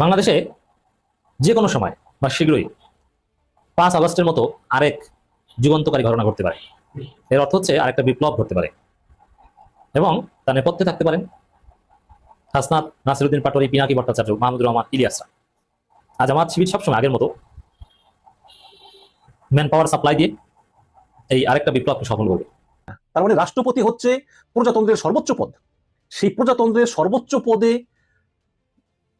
বাংলাদেশে যে কোনো সময় বা শীঘ্রই পাঁচ আগস্টের মতো আরেক যুগান্তকারী ঘটনা ঘটতে পারে। এর অর্থ হচ্ছে আরেকটা বিপ্লব ঘটতে পারে এবং তার নেপথ্যে থাকতে পারেন হাসনাত নাসিরুদ্দিন পাটোয়ারি, পিনাকি ভট্টাচার্য, মাহমুদুর রহমান ইলিয়াসরা আজ আমার শিবির সবসময় আগের মতো ম্যান পাওয়ার সাপ্লাই দিয়ে এই আরেকটা বিপ্লবকে সফল করবে। তার মানে রাষ্ট্রপতি হচ্ছে প্রজাতন্ত্রের সর্বোচ্চ পদ। সেই প্রজাতন্ত্রের সর্বোচ্চ পদে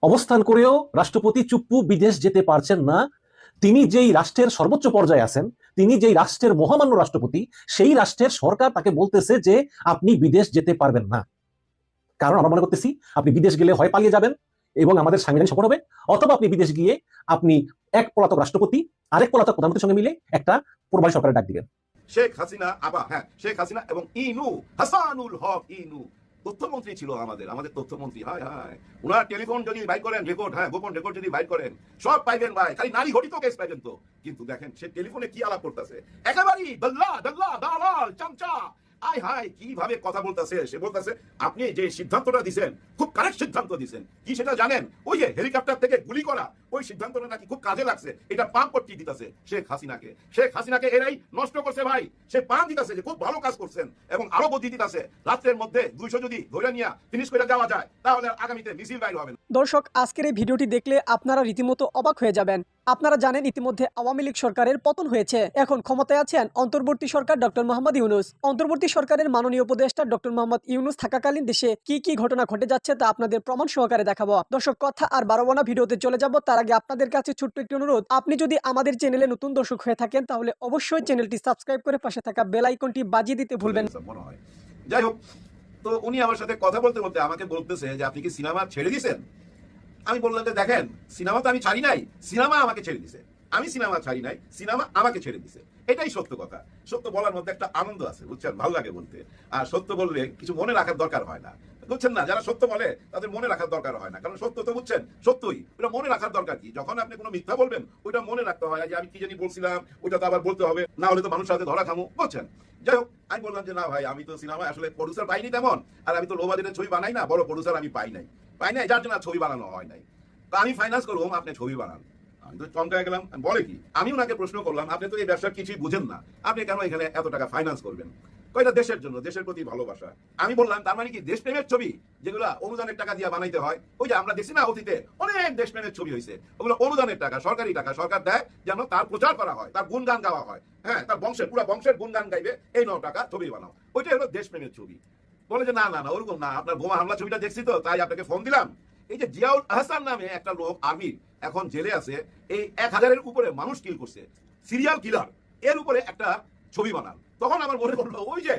অবস্থান করেও রাষ্ট্রপতি চুপ্পু বিদেশ যেতে পারছেন না। তিনি যেই রাষ্ট্রের সর্বোচ্চ পর্যায়ে আছেন, তিনি যেই রাষ্ট্রের মহামান্য রাষ্ট্রপতি, সেই রাষ্ট্রের সরকার তাকে বলতেছে যে আপনি বিদেশ যেতে পারবেন না। কারণ আমরা মনে করতেছি, আপনি বিদেশ গেলে হয় পালিয়ে যাবেন এবং আমাদের সাংবিধানিক সফল হবে। অথবা আপনি বিদেশ গিয়ে আপনি এক পলাতক রাষ্ট্রপতি, আরেক পলাতক প্রধানমন্ত্রীর সঙ্গে মিলে একটা প্রবাসী সরকারের ডাক দিবেন। শেখ হাসিনা আবার হ্যাঁ শেখ হাসিনা এবং ইনু, হাসানুল হক ইনু। তথ্যমন্ত্রী ছিল আমাদের আমাদের তথ্যমন্ত্রী, হায় হায়। উনার টেলিফোন যদি বাইর করেন, রেকর্ড হ্যাঁ গোপন রেকর্ড যদি বাইর করেন, সব পাইবেন ভাই, খালি নারী ঘটিত কেস পাইবেন তো। কিন্তু দেখেন, সে টেলিফোনে কি আলাপ করতেছে? একেবারেই, দল্লা দল্লা, দালাল, চামচা কীভাবে কথা বলতেছে? সে বলতেছে, আপনি যে সিদ্ধান্তটা দিছেন, খুব কারেক্ট সিদ্ধান্ত দিছেন। কি সেটা জানেন? ওই যে হেলিকপ্টার থেকে গুলি করা, ওই সিদ্ধান্তটা নাকি খুব কাজে লাগছে। এটা পাম করতে দিতেছে শেখ হাসিনাকে। শেখ হাসিনাকে এরাই নষ্ট করছে ভাই। সে দিতেছে যে খুব ভালো কাজ করছেন এবং আরও বুদ্ধি দিতেছে। রাত্রের মধ্যে দুইশো যদি ধরে নিয়ে ফিনিশ করে যাওয়া যায়, তাহলে আগামীতে মিছিল বাইর হবে দর্শক, আজকের এই ভিডিওটি দেখলে আপনারা রীতিমতো অবাক হয়ে যাবেন। আপনারা জানেন ইতিমধ্যে আওয়ামী লীগ সরকারের পতন হয়েছে। এখন ক্ষমতায় আছেন অন্তর্বর্তী সরকার ডক্টর মোহাম্মদ ইউনুস। অন্তর্বর্তী সরকারের মাননীয় উপদেষ্টা ডক্টর মোহাম্মদ ইউনুস থাকাকালীন দেশে কি কি ঘটনা ঘটে যাচ্ছে তা আপনাদের প্রমাণ সহকারে দেখাবো। দর্শক, কথা আর বারো না ভিডিওতে চলে যাব। তার আগে আপনাদের কাছে ছোট্ট একটি অনুরোধ। আপনি যদি আমাদের চ্যানেলে নতুন দর্শক হয়ে থাকেন, তাহলে অবশ্যই চ্যানেলটি সাবস্ক্রাইব করে পাশে থাকা বেল আইকনটি বাজিয়ে দিতে ভুলবেন। যাই হোক, তো উনি আমার সাথে কথা বলতে বলতে আমাকে বলতেছে যে, আপনি কি সিনেমা ছেড়ে দিয়েছেন? আমি বললাম যে দেখেন, সিনেমা তো আমি ছাড়ি নাই, সিনেমা আমাকে ছেড়ে দিছে। আমি সিনেমা ছাড়ি নাই, সিনেমা আমাকে ছেড়ে দিছে। এটাই সত্য কথা। সত্য বলার মধ্যে একটা আনন্দ আছে, বুঝছেন? ভালো লাগে বলতে। আর সত্য বললে কিছু মনে রাখার দরকার হয় না। বুঝছেন না? যারা সত্য বলে, তাদের মনে রাখার দরকার হয় না। কারণ সত্য তো বুঝছেন, সত্যই। ওটা মনে রাখার দরকার কি? যখন আপনি কোনো মিথ্যা বলবেন, ওইটা মনে রাখতে হয় যে আমি কি জানি বলছিলাম, ওইটা তো আবার বলতে হবে, না হলে তো মানুষের সাথে ধরা খামো, বুঝছেন? যাই হোক, আমি বললাম যে, না ভাই, আমি তো সিনেমায় আসলে প্রডিউসার পাইনি তেমন, আর আমি তো লো বাজেটের ছবি বানাই না, বড় প্রডিউসার আমি পাই নাই। পাই নাই, যার জন্য ছবি বানানো হয় নাই। তো আমি ফাইন্যান্স করব আপনি ছবি বানান। আমি তো চমকায় গেলাম, বলে কি? আমি ওনাকে প্রশ্ন করলাম, আপনি তো এই ব্যবসার কিছুই বুঝেন না। আপনি কেন এখানে এত টাকা ফাইন্যান্স করবেন? কয়টা দেশের জন্য? দেশের প্রতি ভালোবাসা। আমি বললাম, তার মানে কি, দেশপ্রেমের ছবি যেগুলো অনুদানের টাকা দিয়ে বানাইতে হয়, ওই যে আমরা দেখছি না অতীতে, অনেক দেশপ্রেমের ছবি হয়েছে ওগুলো অনুদানের টাকা, সরকারি টাকা, সরকার দেয় যেন তার প্রচার করা হয়, তার গুণগান গাওয়া হয়। হ্যাঁ তার বংশের, পুরো বংশের গুণগান গাইবে, এই ন টাকা ছবি বানাও। ওইটাই হলো দেশপ্রেমের ছবি। বলে যে, না না না, ওরকম না, আপনার বোমা হামলা ছবিটা দেখছি তো, তাই আপনাকে ফোন দিলাম। এই যে জিয়াউল আহসান নামে একটা লোক আর্মি এখন জেলে আছে, এই এক হাজারের উপরে মানুষ কিল করছে সিরিয়াল কিলার এর উপরে একটা ছবি বানান। তখন আমার মনে পড়ল, ওই যে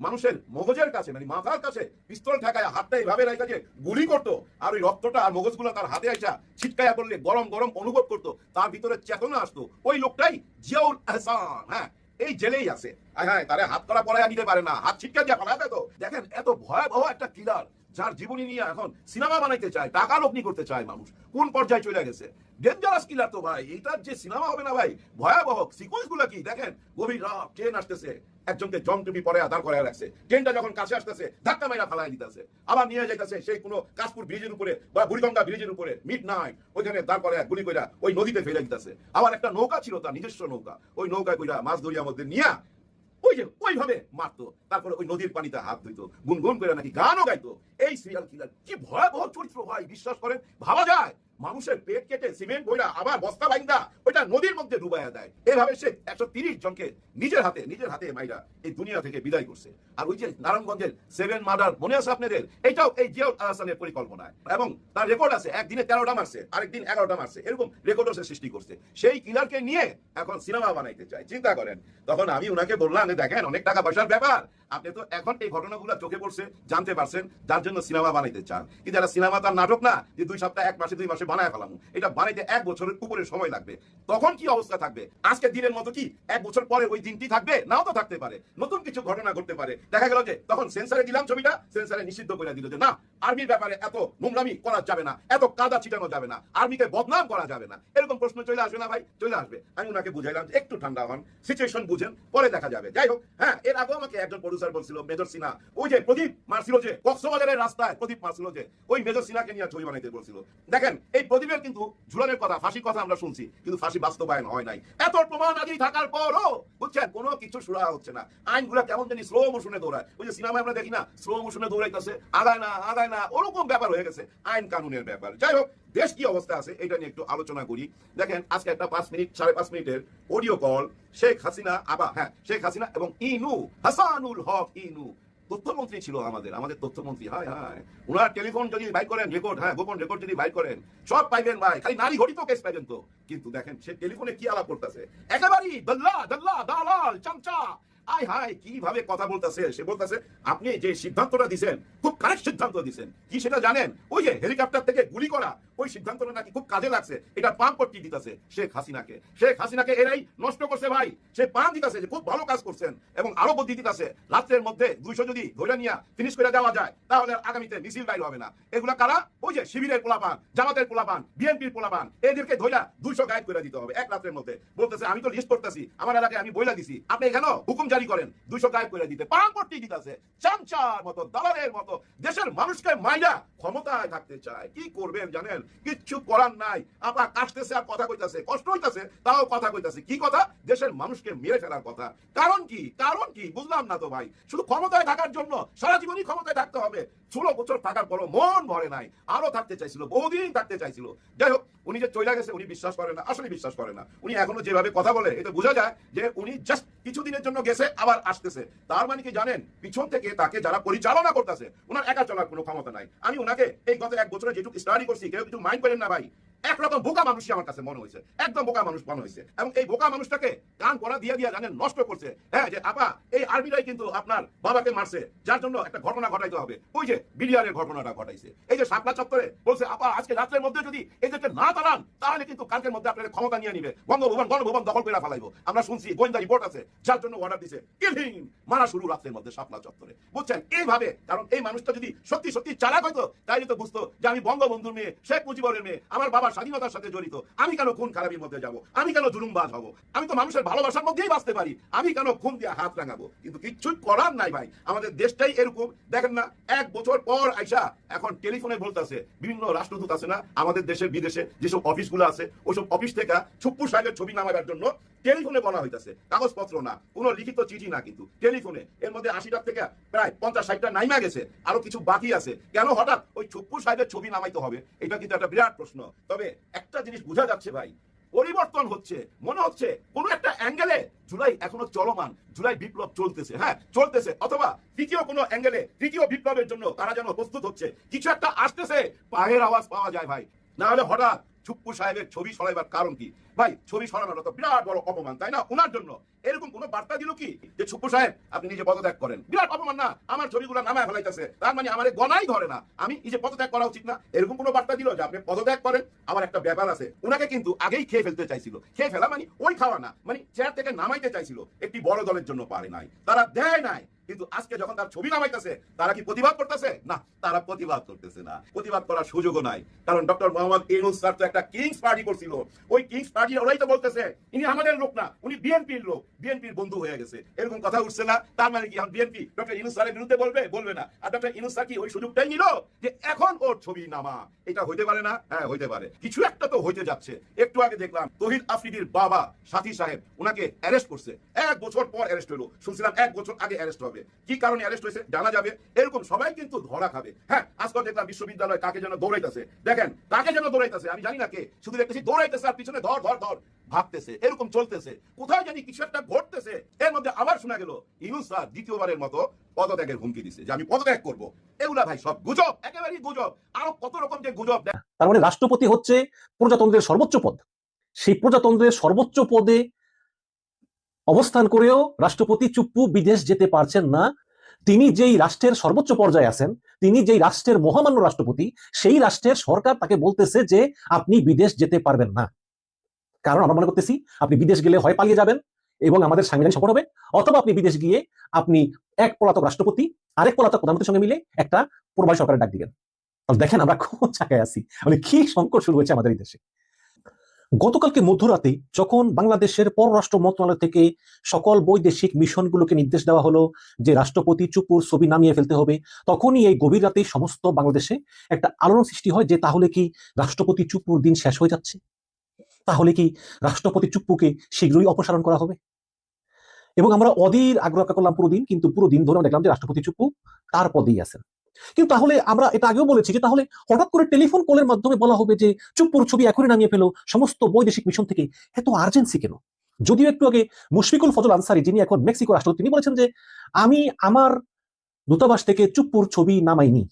মানুষের মগজের কাছে মানে মাথার কাছে পিস্তল ঠেকায় হাতটা এইভাবে রাখা যে গুলি করতো, আর ওই রক্তটা আর মগজগুলো তার হাতে আসা ছিটকায়া করলে গরম গরম অনুভব করতো, তার ভিতরে চেতনা আসতো। ওই লোকটাই জিয়াউল আহসান হ্যাঁ এই জেলেই আছে। হ্যাঁ তারে হাত করা পড়ায় নিতে পারে না, হাত ছিটকা দিয়ে ফেলা তো। দেখেন, এত ভয়াবহ একটা কিলার যার জীবনী নিয়ে এখন সিনেমা বানাইতে চায়, টাকা লগ্নি করতে চায় মানুষ, কোন পর্যায়ে চলে গেছে? ডেঞ্জারাস কিলার তো ভাই, এটার যে সিনেমা হবে না ভাই, ভয়াবহ। সিকোয়েন্সগুলো কি? দেখেন, গভীর রাত ট্রেন আসতেছে, একজনকে টুপি পরে আধার করে রাখছে। ট্রেনটা যখন কাছে আসতেছে, ধাক্কা মাইরা ফালাই দিতেছে। আবার নিয়ে যাইতেছে সেই কোনো কাশপুর ব্রিজের উপরে বা বুড়িগঙ্গা ব্রিজের উপরে মিড নাইট ওইখানে দাঁড় করে গুলি কইরা ওই নদীতে ফেলে দিতেছে। আবার একটা নৌকা ছিল তার নিজস্ব নৌকা, ওই নৌকা কইরা মাছ দরিয়ার মধ্যে নিয়া ওই যে, ওইভাবে মারতো। তারপরে ওই নদীর পানিতে হাত ধুইতো, গুনগুন করে নাকি গানও গাইতো। এই সিরিয়াল কিলার কি ভয়াবহ চরিত্র ভাই, বিশ্বাস করেন? ভাবা যায়। মানুষের পেট কেটে সিমেন্ট বইরা আবার বস্তা বাইন্দা, ওইটা নদীর মধ্যে ডুবাইয়া দেয়। এভাবে সে একশো তিরিশ জনকে নিজের হাতে নিজের হাতে মাইরা এই দুনিয়া থেকে বিদায় করছে। আর ওই যে নারায়ণগঞ্জের সেভেন মার্ডার মনে আছে আপনাদের? এইটাও এই জিয়াউল আহসানের পরিকল্পনায় এবং তার রেকর্ড আছে, একদিনে তেরোটা মারছে, আরেকদিন এগারোটা মারছে। এরকম রেকর্ডও সে সৃষ্টি করছে। সেই কিলারকে নিয়ে এখন সিনেমা বানাইতে চায়। চিন্তা করেন, তখন আমি উনাকে বললাম দেখেন, অনেক টাকা পয়সার ব্যাপার। আপনি তো এখন এই ঘটনাগুলো চোখে পড়ছে, জানতে পারছেন, যার জন্য সিনেমা বানাইতে চান। কিন্তু যারা সিনেমা তার নাটক না, যে দুই সপ্তাহ, এক মাসে, দুই মাসে বানায় ফেলাম। এটা বানাইতে এক বছরের উপরে সময় লাগবে। তখন কি অবস্থা থাকবে? আজকে দিনের মতো কি এক বছর পরে ওই দিনটি থাকবে? নাও তো থাকতে পারে। নতুন কিছু ঘটনা ঘটতে পারে। দেখা গেল যে, তখন সেন্সারে দিলাম ছবিটা, সেন্সারে নিষিদ্ধ করে দিল যে, না, আর্মির ব্যাপারে এত নোংরামি করা যাবে না, এত কাদা ছিটানো যাবে না, আর্মিকে বদনাম করা যাবে না। এরকম প্রশ্ন চলে আসবে না ভাই? চলে আসবে। আমি ওনাকে বুঝাইলাম একটু ঠান্ডা হন সিচুয়েশন বুঝেন, পরে দেখা যাবে। যাই হোক হ্যাঁ এর আগেও আমাকে একজন স্যার বলছিল, মেজর সিনহা, ওই যে প্রদীপ মারছিল যে, কক্সবাজারের রাস্তায় প্রদীপ মারছিল যে, ওই মেজর সিনহাকে নিয়ে ছবি বানাইতে বলছিল। দেখেন, এই প্রদীপের কিন্তু ঝুলানের কথা, ফাঁসির কথা আমরা শুনছি, কিন্তু ফাঁসি বাস্তবায়ন হয় নাই। এত প্রমাণ আগে থাকার পরও, বুঝছেন, কোনো কিছু সুরা হচ্ছে না। আইনগুলো কেমন জানি স্লো মোশনে দৌড়ায়। ওই যে সিনেমায় আমরা দেখি না স্লো মোশনে দৌড়াইতেছে আগায় না আগায় না, ওরকম ব্যাপার হয়ে গেছে, আইন কানুনের ব্যাপার। যাই হোক দেশ কি অবস্থা আছে এটা নিয়ে একটু আলোচনা করি। দেখেন, আজকে একটা পাঁচ মিনিট, সাড়ে পাঁচ মিনিটের অডিও কল শেখ হাসিনা, আবা হ্যাঁ শেখ হাসিনা এবং ইনু, হাসানুল হক ইনু। তথ্যমন্ত্রী ছিল আমাদের আমাদের তথ্যমন্ত্রী, হায় হায়। ওনার টেলিফোন যদি বাইর করেন রেকর্ড হ্যাঁ গোপন রেকর্ড যদি বাইর করেন, সব পাইবেন ভাই, খালি নারী ঘটিত কেস পাইবেন তো। কিন্তু দেখেন, সে টেলিফোনে কি আলাপ করতেছে? একেবারেই দল্লা দল্লা, দালাল, চামচা আয় হায়, কীভাবে কথা বলতেছে? সে বলতেছে, আপনি যে সিদ্ধান্তটা দিছেন, খুব কারেক্ট সিদ্ধান্ত দিছেন। কি সেটা জানেন? ওই যে হেলিকপ্টার থেকে গুলি করা, ওই সিদ্ধান্তটা নাকি খুব কাজে লাগছে। এটা পাম্প করতে দিতেছে, শেখ হাসিনাকে। শেখ হাসিনাকে এরাই নষ্ট করছে ভাই। সে পাম্প দিতেছে যে খুব ভালো কাজ করছেন এবং আরও বুদ্ধি দিতেছে। রাত্রের মধ্যে দুইশো যদি ধরে নিয়ে ফিনিশ করে দেওয়া যায়, তাহলে আগামীতে মিছিল বাইর হবে না। এগুলা কারা? ওই যে শিবিরের পোলাপান, জামাতের পোলাপান, বিএনপির পোলাপান। এদেরকে ধইলা দুইশো গাইড করে দিতে হবে এক রাত্রের মধ্যে। বলতেছে, আমি তো লিস্ট করতেছি, আমার এলাকায় আমি বইলা দিছি। আপনি এখানে হুকুম জারি করেন দুইশো গাইড করে দিতে। পান করতেই দিতেছে চামচার মতো, দালালের মতো, দেশের মানুষকে মাইরা ক্ষমতায় থাকতে চায়। কি করবেন জানেন? কিচ্ছু করার নাই। আপা কাশতেছে আর কথা কইতাছে, কষ্ট হইতাছে, তাও কথা কইতাছে। কি কথা? দেশের মানুষকে মেরে ফেলার কথা। কারণ কি? কারণ কি? বুঝলাম না তো ভাই। শুধু ক্ষমতায় থাকার জন্য, সারা জীবনই ক্ষমতায় থাকতে হবে। ষোলো বছর থাকার পরও মন ভরে নাই। আরও থাকতে চাইছিল, বহুদিন থাকতে চাইছিল। যাই হোক উনি যে চলে গেছে, উনি বিশ্বাস করে না, আসলে বিশ্বাস করে না। উনি এখনও যেভাবে কথা বলে এটা বোঝা যায় যে উনি জাস্ট কিছুদিনের জন্য গেছে, আবার আসতেছে। তার মানে কি জানেন? পিছন থেকে তাকে যারা পরিচালনা করতেছে ওনার একা চলার কোনো ক্ষমতা নাই। আমি ওনাকে এই গত এক বছরে যেটুকু স্টাডি করছি, কেউ কিছু মাইন্ড করেন না ভাই। একরকম বোকা মানুষই আমার কাছে মনে হয়েছে। একদম বোকা মানুষ মনে হয়েছে। এবং এই বোকা মানুষটাকে কান পড়া দিয়ে দিয়ে জানেন নষ্ট করছে। হ্যাঁ যে আপা, এই আর্মিরাই কিন্তু আপনার বাবাকে মারছে, যার জন্য একটা ঘটনা ঘটাইতে হবে। ওই যে বিলিয়ারের ঘটনাটা ঘটাইছে। এই যে শাপলা চত্বরে বলছে, আপা, আজকে রাত্রের মধ্যে যদি এদেরকে না তাড়ান, তাহলে কিন্তু কালকের মধ্যে আপনাদের ক্ষমতা নিয়ে নিবে। বঙ্গভবন গণভবন দখল করে ফেলাইবো। আমরা শুনছি গোয়েন্দা রিপোর্ট আছে, যার জন্য অর্ডার দিছে কিলিং মারা শুরু রাত্রের মধ্যে শাপলা চত্বরে। বুঝছেন? এইভাবে, কারণ এই মানুষটা যদি সত্যি সত্যি চালাক হতো তাই তো বুঝতো যে আমি বঙ্গবন্ধুর মেয়ে, শেখ মুজিবুরের মেয়ে, আমার বাবার স্বাধীনতার সাথে জড়িত। আমি কেন খুন খারাপির মধ্যে যাব? আমি কেন জুলুমবাজ হব? আমি তো মানুষের ভালোবাসার মধ্যেই বাঁচতে পারি। আমি কেন খুন দিয়ে হাত রাঙাবো? কিন্তু কিচ্ছুই করার নাই ভাই। আমাদের দেশটাই এরকম। দেখেন না, এক বছর পর আইসা এখন টেলিফোনে বলতেছে, বিভিন্ন রাষ্ট্রদূত আছে না? আমাদের দেশে, বিদেশে যেসব অফিসগুলো আছে ওইসব অফিস থেকে ছুপ্পু সাহেবের ছবি নামাবার জন্য টেলিফোনে বলা হইতাছে, কাগজপত্র না, কোনো লিখিত চিঠি না কিন্তু, টেলিফোনে। এর মধ্যে আশিটার থেকে প্রায় পঞ্চাশ ষাটটা নাইমা গেছে, আরও কিছু বাকি আছে। কেন হঠাৎ ওই ছুপ্পু সাহেবের ছবি নামাইতে হবে? এটা কিন্তু একটা বিরাট প্রশ্ন। তবে একটা জিনিস বোঝা যাচ্ছে ভাই, পরিবর্তন হচ্ছে, মনে হচ্ছে কোন একটা অ্যাঙ্গেলে জুলাই এখনও চলমান, জুলাই বিপ্লব চলতেছে হ্যাঁ চলতেছে, অথবা তৃতীয় কোনো অ্যাঙ্গেলে, তৃতীয় বিপ্লবের জন্য তারা যেন প্রস্তুত হচ্ছে, কিছু একটা আসতেছে, পায়ের আওয়াজ পাওয়া যায় ভাই। না হলে হঠাৎ ছুপ্পু সাহেবের ছবি সরাইবার কারণ কি? ভাই, ছবি সরানোটা তো বিরাট বড় অপমান, তাই না? ওনার জন্য। এরকম কোন বার্তা দিল কি? যে ছুপ্পু সাহেব, আপনি নিজে পদত্যাগ করেন। বিরাট অপমান না, আমার ছবিগুলো নামায় ফেলাইতেছে। তার মানে আমার গনাই ধরে না। আমি নিজে পদত্যাগ করা উচিত না। এরকম কোনো বার্তা দিল যে আপনি পদত্যাগ করেন? আমার একটা ব্যাপার আছে ওনাকে কিন্তু আগেই খেয়ে ফেলতে চাইছিল। খেয়ে ফেলা মানে ওই খাওয়া না মানে চেয়ার থেকে নামাইতে চাইছিল। একটি বড় দলের জন্য পারে নাই। তারা দেয় নাই। কিন্তু আজকে যখন তার ছবি নামাইতেছে, তারা কি প্রতিবাদ করতেছে? না, তারা প্রতিবাদ করতেছে না। প্রতিবাদ করার সুযোগও নাই। কারণ ডক্টর মোহাম্মদ ইউনুস স্যার তো একটা কিংস পার্টি করছিল। ওই কিংস ওরাই তো বলতেছে, ইনি আমাদের লোক না, উনি বিএনপির লোক, বিএনপির বন্ধু হয়ে গেছে। এরকম কথা উঠছে না, তার মানে কি? এখন বিএনপি, ডক্টর ইউনুস স্যারের বিরুদ্ধে বলবে? বলবে না। আর ডক্টর ইউনুস স্যার কি ওই সুযোগটাই নিল? যে এখন ওর ছবি নামা। এটা হইতে পারে না? হ্যাঁ হইতে পারে। কিছু একটা তো হইতে যাচ্ছে। একটু আগে দেখলাম, তহিদ আফ্রিদির বাবা সাথী সাহেব, উনাকে অ্যারেস্ট করছে। এক বছর পর অ্যারেস্ট শুনছিলাম এক বছর আগে অ্যারেস্ট হবে। কি কারণে অ্যারেস্ট হয়েছে জানা যাবে? এরকম সবাই কিন্তু ধরা খাবে। হ্যাঁ আজকাল দেখলাম বিশ্ববিদ্যালয় কাকে যেন দৌড়াইতেছে। দেখেন, কাকে যেন দৌড়াইতেছে? আমি জানি না কে। শুধু দেখতেছি দৌড়াইতেছে আর পিছনে ধর ধর ধর ভাবতেছে, এরকম চলতেছে, কোথায় জানি কিছু একটা ঘটতেছে। এর মধ্যে আবার শোনা গেল স্যার দ্বিতীয়বারের মতো পদত্যাগের হুমকি দিছে যে আমি পদত্যাগ করব। এগুলা ভাই সব গুজব, একেবারেই গুজব। আরও কত রকম যে গুজব তার মানে রাষ্ট্রপতি হচ্ছে প্রজাতন্ত্রের সর্বোচ্চ পদ। সেই প্রজাতন্ত্রের সর্বোচ্চ পদে অবস্থান করেও রাষ্ট্রপতি চুপ্পু বিদেশ যেতে পারছেন না। তিনি যেই রাষ্ট্রের সর্বোচ্চ পর্যায়ে আছেন, তিনি যেই রাষ্ট্রের মহামান্য রাষ্ট্রপতি, সেই রাষ্ট্রের সরকার তাকে বলতেছে যে আপনি বিদেশ যেতে পারবেন না। কারণ আমরা মনে করতেছি আপনি বিদেশ গেলে হয় পালিয়ে যাবেন এবং আমাদের সাংবিধানিক সফর হবে। অথবা আপনি বিদেশ গিয়ে আপনি এক পলাতক রাষ্ট্রপতি, আরেক পলাতক প্রধানমন্ত্রীর সঙ্গে মিলে একটা প্রবাসী সরকারের ডাক দিবেন। দেখেন আমরা কোন জায়গায় আছি মানে কি সংকট শুরু হয়েছে আমাদের এই দেশে। গতকালকে মধ্যরাতে যখন বাংলাদেশের পররাষ্ট্র মন্ত্রণালয় থেকে সকল বৈদেশিক মিশনগুলোকে নির্দেশ দেওয়া হলো যে রাষ্ট্রপতি চুপুর ছবি নামিয়ে ফেলতে হবে, তখনই এই গভীর রাতে সমস্ত বাংলাদেশে একটা আলোড়ন সৃষ্টি হয় যে তাহলে কি রাষ্ট্রপতি চুপুর দিন শেষ হয়ে যাচ্ছে? তাহলে কি রাষ্ট্রপতি চুপ্পুকে শীঘ্রই অপসারণ করা হবে? এবং আমরা অধীর আগ্রহ করলাম পুরো দিন কিন্তু পুরো দিন ধরে আমরা দেখলাম যে রাষ্ট্রপতি চুপ্পু তার পদেই আছেন। কিন্তু তাহলে আমরা এটা আগেও বলেছি যে তাহলে হঠাৎ করে টেলিফোন কলের মাধ্যমে বলা হবে যে চুপ্পুর ছবি এখনই নামিয়ে ফেলো, সমস্ত বৈদেশিক মিশন থেকে। এত আর্জেন্সি কেন? যদিও একটু আগে মুশফিকুল ফজল আনসারি, যিনি এখন মেক্সিকো রাষ্ট্রপতি তিনি বলেছেন যে আমি আমার দূতাবাস থেকে চুপ্পুর ছবি নামাইনি।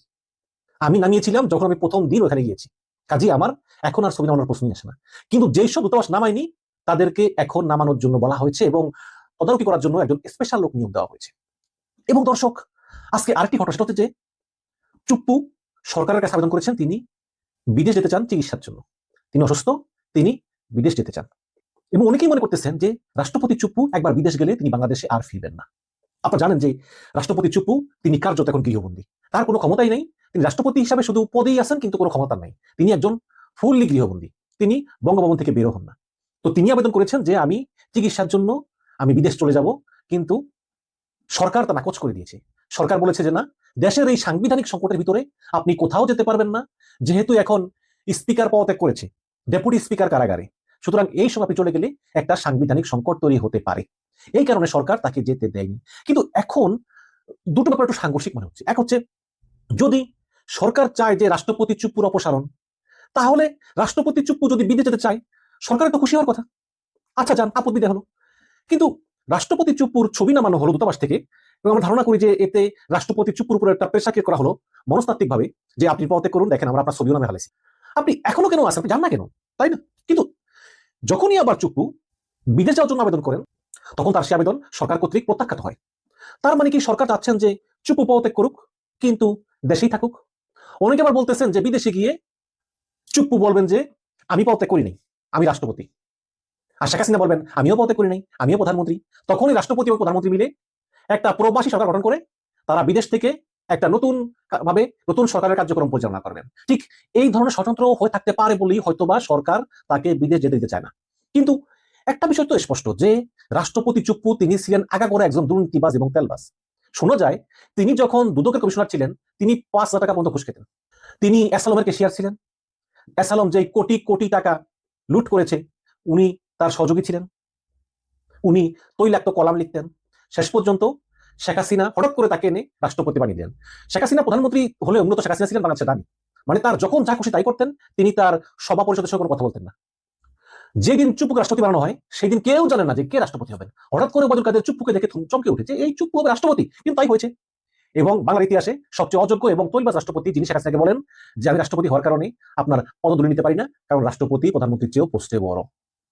আমি নামিয়েছিলাম যখন আমি প্রথম দিন ওখানে গিয়েছি। কাজে আমার এখন আর ছবি নামানোর প্রশ্নই আসে না। কিন্তু যেই সব দূতাবাস নামায়নি, তাদেরকে এখন নামানোর জন্য বলা হয়েছে এবং তদারকি করার জন্য একজন স্পেশাল লোক নিয়োগ দেওয়া হয়েছে। এবং দর্শক, আজকে আরেকটি ঘটনা সেটা হচ্ছে যে, চুপ্পু সরকারের কাছে আবেদন করেছেন তিনি বিদেশ যেতে চান চিকিৎসার জন্য। তিনি অসুস্থ, তিনি বিদেশ যেতে চান। এবং অনেকেই মনে করতেছেন যে, রাষ্ট্রপতি চুপ্পু একবার বিদেশ গেলে তিনি বাংলাদেশে আর ফিরবেন না। আপনারা জানেন যে, রাষ্ট্রপতি চুপ্পু, তিনি কার্যত এখন গৃহবন্দী? তার কোনো ক্ষমতাই নেই তিনি রাষ্ট্রপতি হিসাবে শুধু পদেই আছেন, কিন্তু কোনো ক্ষমতা নাই। তিনি একজন ফুললি গৃহবন্দী। তিনি বঙ্গভবন থেকে বেরো হন না। তো তিনি আবেদন করেছেন যে আমি চিকিৎসার জন্য আমি বিদেশ চলে যাব, কিন্তু সরকার তা নাকচ করে দিয়েছে। সরকার বলেছে যে না, দেশের এই সাংবিধানিক সংকটের ভিতরে আপনি কোথাও যেতে পারবেন না, যেহেতু এখন স্পিকার পদত্যাগ করেছে, ডেপুটি স্পিকার কারাগারে। সুতরাং এই সময় আপনি চলে গেলে একটা সাংবিধানিক সংকট তৈরি হতে পারে। এই কারণে সরকার তাকে যেতে দেয়নি। কিন্তু এখন দুটো ব্যাপার একটু সাংঘর্ষিক মনে হচ্ছে। এক হচ্ছে যদি সরকার চায় যে রাষ্ট্রপতি চুপ্পুর অপসারণ। তাহলে রাষ্ট্রপতি চুপ্পু যদি বিদেশ যেতে চায়, সরকারের তো খুশি হওয়ার কথা। আচ্ছা যান, আপত্তি দেখানো কিন্তু রাষ্ট্রপতি চুপ্পুর ছবি নামানো হলো দূতাবাস থেকে এবং আমরা ধারণা করি যে এতে রাষ্ট্রপতি চুপ্পুর উপরে একটা ক্রিয়েট করা হলো মনস্তাত্ত্বিক ভাবে যে আপনি পদত্যাগ করুন, দেখেন আমরা আপনার ছবিও নামে ফেলেছি আপনি এখনও কেন আছেন? আপনি জান না কেন? তাই না? কিন্তু যখনই আবার চুপ্পু বিদেশ যাওয়ার জন্য আবেদন করেন, তখন তার সে আবেদন সরকার কর্তৃক প্রত্যাখ্যাত হয়। তার মানে কি সরকার চাচ্ছেন যে চুপ্পু পদত্যাগ করুক, কিন্তু দেশেই থাকুক? অনেকে আবার বলতেছেন যে বিদেশে গিয়ে চুপ্পু বলবেন যে, আমি পদত্যাগ করি নাই আমি রাষ্ট্রপতি। আর শেখ হাসিনা বলবেন, আমিও পদত্যাগ করি নাই আমিও প্রধানমন্ত্রী। তখনই রাষ্ট্রপতি এবং প্রধানমন্ত্রী মিলে একটা প্রবাসী সরকার গঠন করে তারা বিদেশ থেকে একটা নতুন ভাবে নতুন সরকারের কার্যক্রম পরিচালনা করবেন। ঠিক এই ধরনের স্বতন্ত্র হয়ে থাকতে পারে বলেই হয়তোবা সরকার তাকে বিদেশ যেতে দিতে চায় না। কিন্তু একটা বিষয় তো স্পষ্ট যে, রাষ্ট্রপতি চুপ্পু তিনি ছিলেন আগা করে একজন দুর্নীতিবাজ এবং তেলবাজ। শোনা যায়, তিনি যখন দুদকের কমিশনার ছিলেন, তিনি পাঁচ হাজার টাকা পর্যন্ত ঘুষ খেতেন। তিনি অ্যাসালমের কেশিয়ার ছিলেন। অ্যাসালম যে কোটি কোটি টাকা লুট করেছে, উনি তার সহযোগী ছিলেন। উনি তৈলাক্ত কলাম লিখতেন। শেষ পর্যন্ত শেখ হাসিনা হঠাৎ করে তাকে এনে রাষ্ট্রপতি বানিয়ে দিলেন। শেখ হাসিনা প্রধানমন্ত্রী হলে উন্নত শেখ হাসিনা ছিলেন বাংলাদেশের রানী। মানে তার যখন যা খুশি তাই করতেন, তিনি তার সভা পরিষদের সঙ্গে কোনো কথা বলতেন না। যেদিন চুপ্পুকে রাষ্ট্রপতি বানানো হয় সেই দিন কেউ জানে না যে কে রাষ্ট্রপতি হবেন। হঠাৎ করে বদল কাদের চুপ্পুকে দেখে চমকে উঠেছে এই চুপ্পু হবে রাষ্ট্রপতি। কিন্তু তাই হয়েছে। এবং বাংলার ইতিহাসে সবচেয়ে অযোগ্য এবং তৈবাজ রাষ্ট্রপতি যিনি, শেখ হাসিনাকে বলেন যে, আমি রাষ্ট্রপতি হওয়ার কারণে আপনার পদদুলি নিতে পারি না, কারণ রাষ্ট্রপতি প্রধানমন্ত্রীর চেয়েও পোস্টে বড়।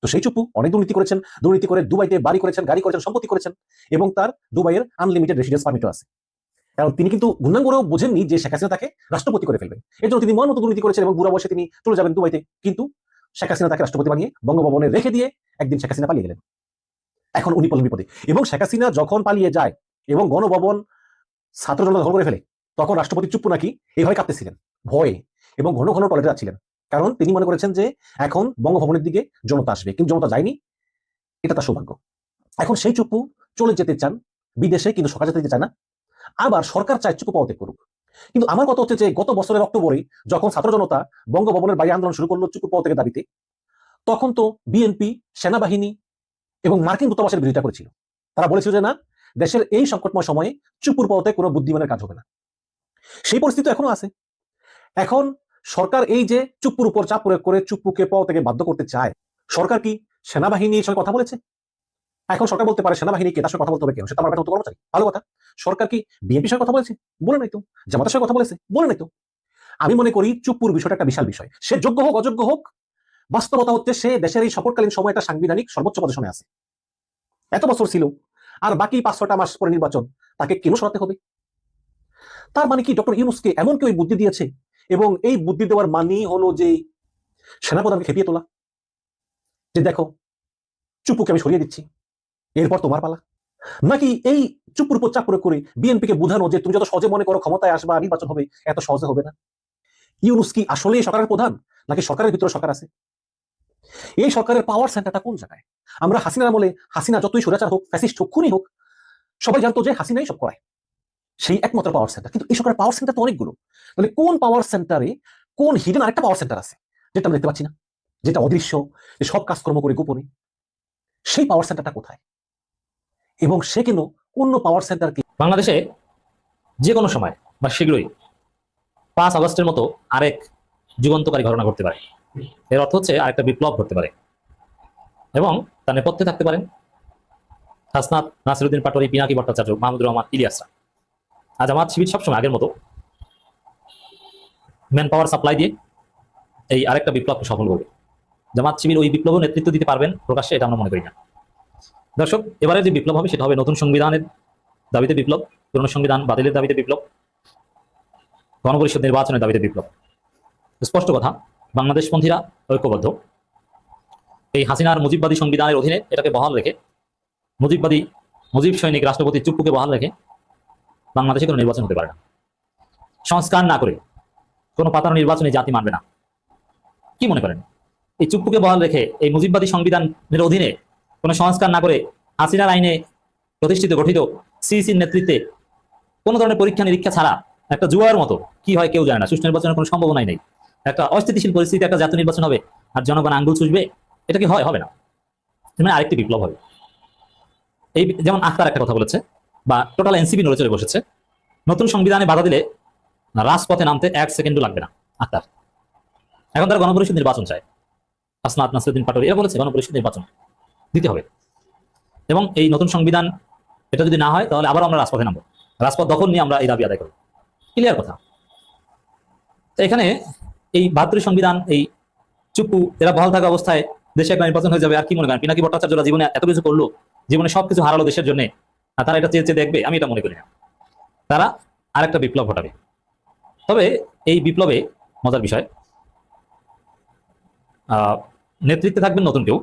তো সেই চুপ্পু অনেক দুর্নীতি করেছেন। দুর্নীতি করে দুবাইতে বাড়ি করেছেন, গাড়ি করেছেন, সম্পত্তি করেছেন এবং তার দুবাইয়ের আনলিমিটেড রেসিডেন্স পারমিটও আছে। কারণ তিনি কিন্তু গুণাঙ্গরেও বোঝেননি যে শেখ হাসিনা তাকে রাষ্ট্রপতি করে ফেলবেন। এই জন্য তিনি মন মতো দুর্নীতি করেছেন এবং বুড়া বয়সে তিনি চলে যাবেন দুবাইতে। কিন্তু শেখ হাসিনা তাকে রাষ্ট্রপতি বানিয়ে বঙ্গভবনে রেখে দিয়ে একদিন শেখ হাসিনা পালিয়ে গেলেন। এখন উনি পড়লেন বিপদে এবং শেখ হাসিনা যখন পালিয়ে যায় এবং গণভবন ছাত্র জনতা দখল করে ফেলে, তখন রাষ্ট্রপতি চুপ্পু নাকি এইভাবে কাঁপতেছিলেন ভয়ে এবং ঘন ঘন টয়লেটে যাচ্ছিলেন। কারণ তিনি মনে করেছেন যে এখন বঙ্গভবনের দিকে জনতা আসবে, কিন্তু জনতা যায়নি, এটা তার সৌভাগ্য। এখন সেই চুপ্পু চলে যেতে চান, বিদেশে, কিন্তু সরকার যেতে চায় না। আবার সরকার চায় চুপ্পু পদত্যাগ করুক। কিন্তু আমার কথা হচ্ছে যে গত বছরের অক্টোবরে যখন ছাত্র জনতা বঙ্গভবনের বাইরে আন্দোলন শুরু করল চুপ্পু পদত্যাগের দাবিতে, তখন তো বিএনপি, সেনাবাহিনী এবং মার্কিন দূতাবাসের বিরোধিতা করেছিল। তারা বলেছিল যে না, দেশের এই সংকটময় সময়ে চুপুর পদত্যাগ কোনো বুদ্ধিমানের কাজ হবে না। সেই পরিস্থিতি এখনও আছে। এখন সরকার এই যে চুপ্পুর উপর চাপ প্রয়োগ করে চুপ্পুকে পদত্যাগে বাধ্য করতে চায়, সরকার কি সেনাবাহিনীর সঙ্গে কথা বলেছে? এখন সরকার বলতে পারে সেনাবাহিনীকে তার সঙ্গে কথা বলতে হবে কেন সে তো আমার বেতন কর্মচারী। ভালো কথা। সরকার কি বিএনপির সঙ্গে কথা বলেছে? বলে নাই তো। জামাতের সঙ্গে কথা বলেছে? বলে নাই তো। আমি মনে করি চুপ্পুর বিষয়টা একটা বিশাল বিষয়। সে যোগ্য হোক, অযোগ্য হোক, বাস্তবতা হচ্ছে সে দেশের এই সংকটকালীন সময়টা সাংবিধানিক সর্বোচ্চ পজিশনে আছে। এত বছর ছিল। আর বাকি পাঁচ ছটা মাস পরে নির্বাচন, তাকে কেন সরাতে হবে? তার মানে কি ডক্টর ইউনুসকে এমন কেউ বুদ্ধি দিয়েছে? এবং এই বুদ্ধি দেওয়ার মানেই হলো যে সেনাপ্রধানকে খেপিয়ে তোলা। যে দেখো চুপুকে আমি সরিয়ে দিচ্ছি। এরপর তোমার পালা। নাকি এই চুপুর উপর চাপ করে বিএনপিকে বোঝানো যে তুমি যত সহজে মনে করো ক্ষমতায় আসবা, নির্বাচন হবে, এত সহজে হবে না? ইউনুস কি আসলেই সরকারের প্রধান, নাকি সরকারের ভিতরে সরকার আছে? এই সরকারের পাওয়ার সেন্টারটা কোন জায়গায়? আমরা হাসিনার আমলে হাসিনা যতই স্বৈরাচার হোক ফ্যাসিস্ট হোক, খুনি হোক, সবাই জানতো যে হাসিনাই সব করায়। সেই একমাত্র পাওয়ার সেন্টার কিন্তু এই সরকারের পাওয়ার সেন্টার তো অনেকগুলো। তাহলে কোন পাওয়ার সেন্টারে কোন হিডেন আরেকটা পাওয়ার সেন্টার আছে? যেটা আমরা দেখতে পাচ্ছি না। যেটা অদৃশ্য সব কাজকর্ম করে গোপনে। সেই পাওয়ার সেন্টারটা কোথায়? এবং সে কেন অন্য পাওয়ার সেন্টারকে বাংলাদেশে যে কোনো সময় বা শীঘ্রই পাঁচ আগস্টের মতো আরেক যুগান্তকারী ঘটনা ঘটতে পারে। এর অর্থ হচ্ছে আরেকটা বিপ্লব ঘটতে পারে। এবং তার নেপথ্যে থাকতে পারেন হাসনাত নাসিরুদ্দিন পাটোয়ারি, পিনাকি ভট্টাচার্য, মাহমুদুর রহমান ইলিয়াসরা আজ আমার শিবির সবসময় আগের মতো ম্যান পাওয়ার সাপ্লাই দিয়ে এই আরেকটা বিপ্লবকে সফল করবে। জামাত শিবির ওই বিপ্লব নেতৃত্ব দিতে পারবেন প্রকাশ্যে এটা আমরা মনে করি না। দর্শক, এবারে যে বিপ্লব হবে সেটা হবে নতুন সংবিধানের দাবিতে বিপ্লব, পুরনো সংবিধান বাতিলের দাবিতে বিপ্লব, গণপরিষদ নির্বাচনের দাবিতে বিপ্লব। স্পষ্ট কথা, বাংলাদেশপন্থীরা ঐক্যবদ্ধ। এই হাসিনার মুজিববাদী সংবিধানের অধীনে এটাকে বহাল রেখে, মুজিববাদী, মুজিব সৈনিক রাষ্ট্রপতি চুপ্পুকে বহাল রেখে বাংলাদেশে কোনো নির্বাচন হতে পারে না। সংস্কার না করে কোনো পাতানো নির্বাচনে জাতি মানবে না। কি মনে করেন? এই চুপ্পুকে বহাল রেখে এই মুজিববাদী সংবিধানের অধীনে কোনো সংস্কার না করে হাসিনার আইনে প্রতিষ্ঠিত, গঠিত সিইসির নেতৃত্বে কোনো ধরনের পরীক্ষা নিরীক্ষা ছাড়া একটা জুয়ার মতো কি হয় কেউ জানে না। সুষ্ঠু নির্বাচনের কোনো সম্ভাবনাই নেই। একটা অস্থিতিশীল পরিস্থিতি একটা জাতীয় নির্বাচন হবে আর জনগণ আঙ্গুল চুষবে, এটা কি হয়? হবে না। মানে আরেকটি বিপ্লব হবে। এই যেমন আখতার একটা কথা বলেছে বা টোটাল এনসিপি নড়ে চলে বসেছে, নতুন সংবিধানে বাধা দিলে রাজপথে নামতে এক সেকেন্ডও লাগবে না আখতার। এখন তারা গণপরিষদ নির্বাচন চায়। আসনাত নাসরুদ্দিন পাটোয়ারি, এরা বলেছে গণপরিষদ নির্বাচন। দিতে হবে। এবং এই নতুন সংবিধান এটা যদি না হয়, তাহলে আবার আমরা রাজপথে নামবো। রাজপথ দখল নিয়ে আমরা এই দাবি আদায় করব। ক্লিয়ার কথা? এখানে এই বাহাত্তর সংবিধান, এই চুপু, এরা বহাল থাকা অবস্থায় দেশে একটা নির্বাচন হয়ে যাবে। আর কি মনে করেন? পিনাকি ভট্টাচার্যরা জীবনে এত কিছু করল, জীবনে সবকিছু হারালো দেশের জন্য তারা এটা চেয়ে চেয়ে দেখবে? আমি এটা মনে করি না। তারা আরেকটা বিপ্লব ঘটাবে। তবে এই বিপ্লবে মজার বিষয় নেতৃত্বে থাকবেন নতুন কেউ।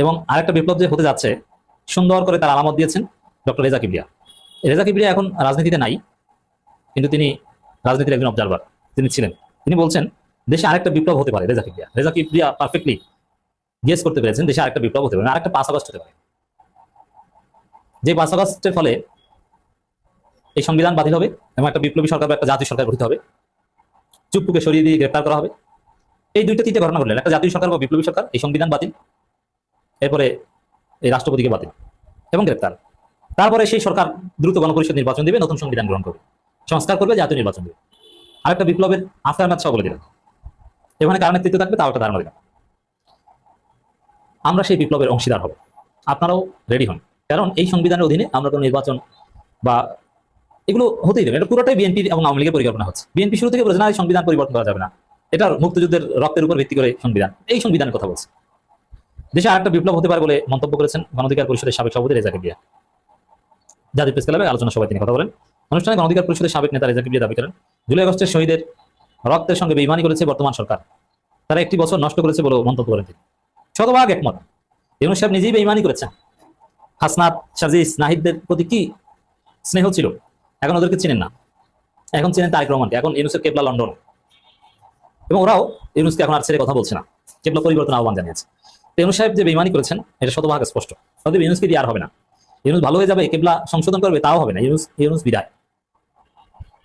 এবং আরেকটা বিপ্লব যে হতে যাচ্ছে, সুন্দর করে তার আলামত দিয়েছেন ডক্টর রেজা কিবরিয়া রেজা কিবরিয়া এখন রাজনীতিতে নাই, কিন্তু তিনি রাজনীতির একজন অবজারভার তিনি ছিলেন। তিনি বলছেন, দেশে আরেকটা বিপ্লব হতে পারে রেজা কিবরিয়া রেজা কিবরিয়া পারফেক্টলি গেস করতে পেরেছেন, দেশে আরেকটা বিপ্লব হতে পারে, আরেকটা পাঁচ আগস্ট হতে পারে। যে পাঁচ আগস্টের ফলে এই সংবিধান বাতিল হবে এবং একটা বিপ্লবী সরকার বা একটা জাতীয় সরকার গঠিত হবে। চুপ্পুকে সরিয়ে দিয়ে গ্রেপ্তার করা হবে। এই দুইটা তিনটে ঘটনা ঘটলেন। একটা জাতীয় সরকার বা বিপ্লবী সরকার, এই সংবিধান বাতিল। এরপরে এই রাষ্ট্রপতিকে বাতিল এবং গ্রেপ্তার। তারপরে সেই সরকার দ্রুত গণপরিষদ নির্বাচন দেবে, নতুন সংবিধান গ্রহণ করবে, সংস্কার করবে, জাতীয় নির্বাচন দেবে। আরেকটা বিপ্লবের আফটার ম্যাচ বলে দিলেন এখানে কার নেতৃত্ব থাকবে তাও একটা ধারণা দিলাম। আমরা সেই বিপ্লবের অংশীদার হব। আপনারাও রেডি হন। কারণ এই সংবিধানের অধীনে আমরা কোনো নির্বাচন বা এগুলো হতেই দেবে। এটা পুরোটাই বিএনপি এবং আওয়ামী লীগের পরিকল্পনা হচ্ছে। বিএনপি শুরু থেকে বলেছে না সংবিধান পরিবর্তন করা যাবে না। এটা মুক্তিযুদ্ধের রক্তের উপর ভিত্তি করে সংবিধান। এই সংবিধানের কথা বলছে। দেশে আরেকটা বিপ্লব হতে পারে বলে মন্তব্য করেছেন গণঅধিকার পরিষদের সাবেক সভাপতি রেজা কিবরিয়া। জাতীয় প্রেস ক্লাবে আলোচনা সভায় তিনি কথা বলেন। অনুষ্ঠানে গণঅধিকার পরিষদের সাবেক নেতা রেজা কিবরিয়া দাবি করেন, জুলাই আগস্টের শহীদের রক্তের সঙ্গে বেইমানি করেছে বর্তমান সরকার। তারা একটি বছর নষ্ট করেছে বলেও মন্তব্য করেন তিনি। শতভাগ একমত। ইউনুস সাহেব নিজেই বেইমানি করেছেন। হাসনাত, সাজিস, নাহিদদের প্রতি কি স্নেহ ছিল? এখন ওদেরকে চিনেন না। এখন চিনেন তারেক রহমানকে এখন ইউনুসের কেবলা লন্ডন। এবং ওরাও ইউনুসকে এখন আর ছেড়ে কথা বলছে না। কেবলা পরিবর্তন আহ্বান জানিয়েছে। তো ইউনুস সাহেব যে বেইমানি করেছেন, এটা শতভাগ স্পষ্ট। অতএব ইউনুসকে দিয়ে আর হবে না। ইউনুস ভালো হয়ে যাবে কেবলা সংশোধন করবে, তাও হবে না। ইউনুস ইউনুস বিদায়।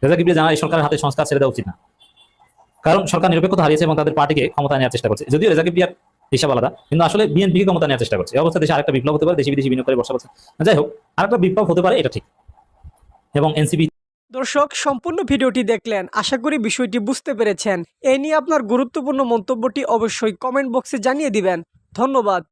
রেজা কিবরিয়া জানা এই সরকারের হাতে সংস্কার ছেড়ে দেওয়া উচিত না। কারণ সরকার নিরপেক্ষতা হারিয়েছে এবং তাদের পার্টিকে ক্ষমতা নেওয়ার চেষ্টা করছে। যদিও রেজা কিবরিয়ার হিসাব আলাদা, কিন্তু আসলে বিএনপিকে ক্ষমতা নেওয়ার চেষ্টা করছে। এই অবস্থা দেশে আরেকটা বিপ্লব হতে পারে, দেশি বিদেশি বিনিয়োগ করে বসা করছে যাই হোক, আরেকটা বিপ্লব হতে পারে, এটা ঠিক। এবং এনসিপি দর্শক, সম্পূর্ণ ভিডিওটি দেখলেন। আশা করি বিষয়টি বুঝতে পেরেছেন। এ নিয়ে আপনার গুরুত্বপূর্ণ মন্তব্যটি অবশ্যই কমেন্ট বক্সে জানিয়ে দিবেন। ধন্যবাদ।